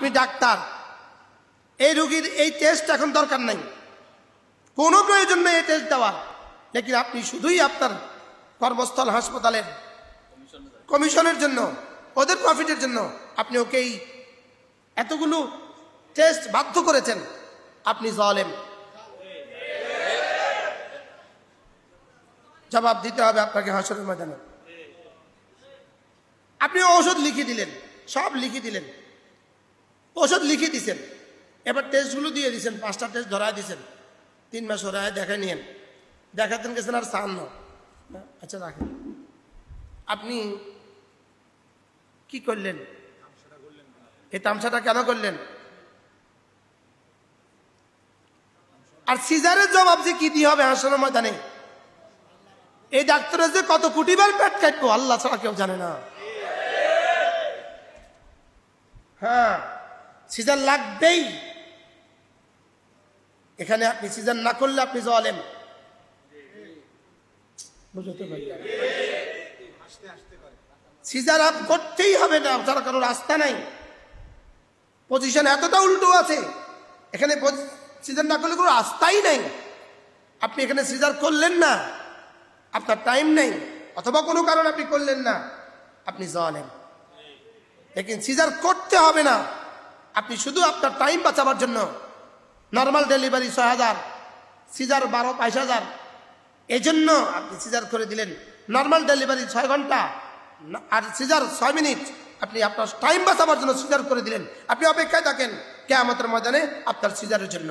আপনি ডাক্তার। এই রুগীর এই টেস্ট এখন দরকার নাই। কোনো প্রয়োজন নেই এই টেস্ট দেওয়ার। লেকিন আপনি শুধুই আপনার কর্মস্থল, হাসপাতালের কমিশনের জন্য, ওদের প্রফিটের জন্য আপনি ওকেই এতগুলো টেস্ট বাধ্য করেছেন। আপনি জলেম। জবাব দিতে হবে আপনাকে হাসরের ময়দানে। আপনি ঔষধ লিখে দিলেন, সব লিখে দিলেন। ওষুধ লিখে দিছেন। এবার টেস্টগুলো দিয়ে দিছেন, পাঁচটা টেস্ট ধরায় দিছেন। তিন মাস ওরায় দেখে নিয়েন। দেখাতেন গেছেন আর সান আচ্ছা রাখেন। আপনি কি করলেন? এই তামসাটা কেন করলেন? আর সিজারের জবাব যে কি দিয়ে হবে হাসনের ময়দানে? এই ডাক্তারের যে কত কোটিবার পেট কাটবো, আল্লাহ ছাড়া কেউ জানে না। হ্যাঁ। সিজার লাগবেই। এখানে আপনি সিজার না করলে আপনি জলেন সিজার আপ করতেই হবে না, তারা কারও রাস্তা নাই। পজিশন এতটা উল্টো আছে, এখানে সিজার না করলে কোনো রাস্তাই নাই। আপনি এখানে সিজার করলেন না, আপনার টাইম নেই, অথবা কোনো কারণ আপনি করলেন না, আপনি জলেন লেকিন সিজার করতে হবে না। আপনি শুধু আপনার টাইম বাঁচাবার জন্য নর্মাল ডেলিভারি ছয় হাজার সিজার বারো, বাইশ হাজার এই জন্য আপনি সিজার করে দিলেন। নর্মাল ডেলিভারি ছয় ঘণ্টা আর সিজার ছয় মিনিট আপনি আপনার টাইম বাঁচাবার জন্য সিজার করে দিলেন। আপনি অপেক্ষায় থাকেন কে আমাদের ময়দানে আপনার সিজারের জন্য।